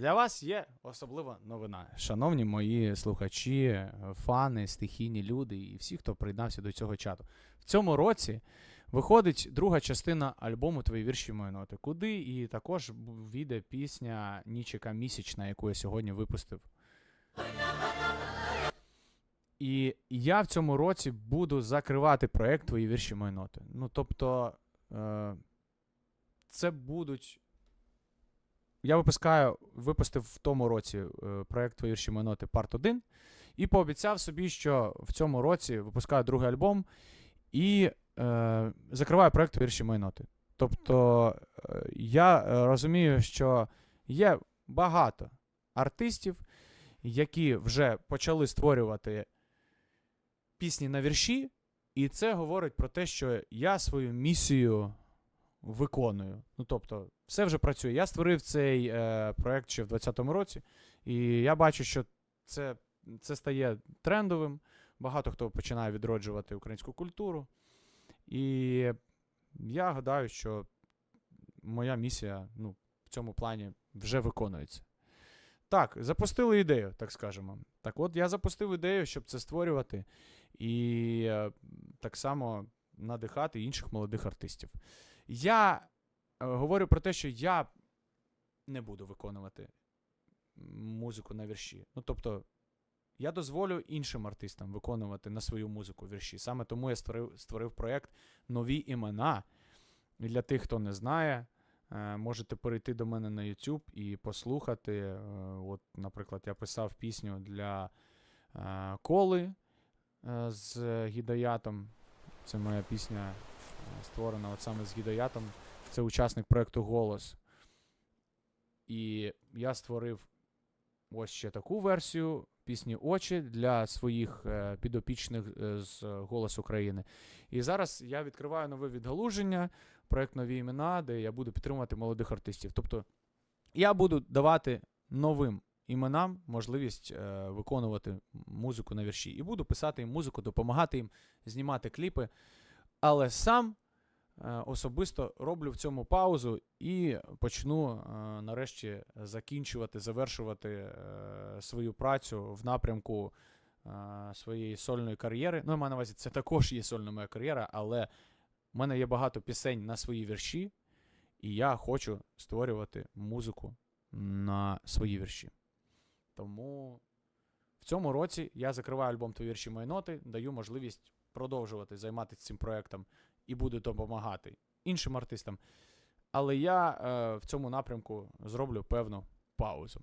Для вас є особлива новина. Шановні мої слухачі, фани, стихійні люди і всі, хто приєднався до цього чату. В цьому році виходить друга частина альбому Твої вірші мої ноти. Куди і також війде пісня Нічика місячна, яку я сьогодні випустив. І я в цьому році буду закривати проект Твої вірші мої ноти. Ну, тобто, е, це будуть я випускаю, випустив в тому році е, проект Твої вірші мої ноти Парт 1 і пообіцяв собі, що в цьому році випускаю другий альбом і е, закриваю проект вірші мої ноти. Тобто е, я е, розумію, що є багато артистів, які вже почали створювати пісні на вірші, і це говорить про те, що я свою місію виконую. Ну, тобто, все вже працює. Я створив цей е, проект ще в 2020 році, і я бачу, що це, це стає трендовим. Багато хто починає відроджувати українську культуру. І я гадаю, що моя місія ну, в цьому плані вже виконується. Так, запустили ідею, так скажемо. Так от я запустив ідею, щоб це створювати, і е, так само надихати інших молодих артистів. Я е, говорю про те, що я не буду виконувати музику на вірші. Ну, тобто, я дозволю іншим артистам виконувати на свою музику вірші. Саме тому я створив, створив проєкт Нові імена. І для тих, хто не знає, е, можете перейти до мене на YouTube і послухати. Е, От, наприклад, я писав пісню для коли з Гідаятом. Це моя пісня е, створена от саме з Гідаятом. Це учасник проєкту Голос. І я створив ось ще таку версію пісні Очі для своїх е, підопічних е, з Голос України. І зараз я відкриваю нове відгалуження, проєкт нові імена, де я буду підтримувати молодих артистів. Тобто я буду давати новим іменам можливість е, виконувати музику на вірші. І буду писати їм музику, допомагати їм знімати кліпи. Але сам е, особисто роблю в цьому паузу і почну е, нарешті закінчувати, завершувати е, свою працю в напрямку е, своєї сольної кар'єри. Ну, я маю на увазі, це також є сольна моя кар'єра, але в мене є багато пісень на свої вірші, і я хочу створювати музику на свої вірші. Тому в цьому році я закриваю альбом «Твої вірші мої даю можливість продовжувати займатися цим проектом і буду допомагати іншим артистам. Але я е, в цьому напрямку зроблю певну паузу.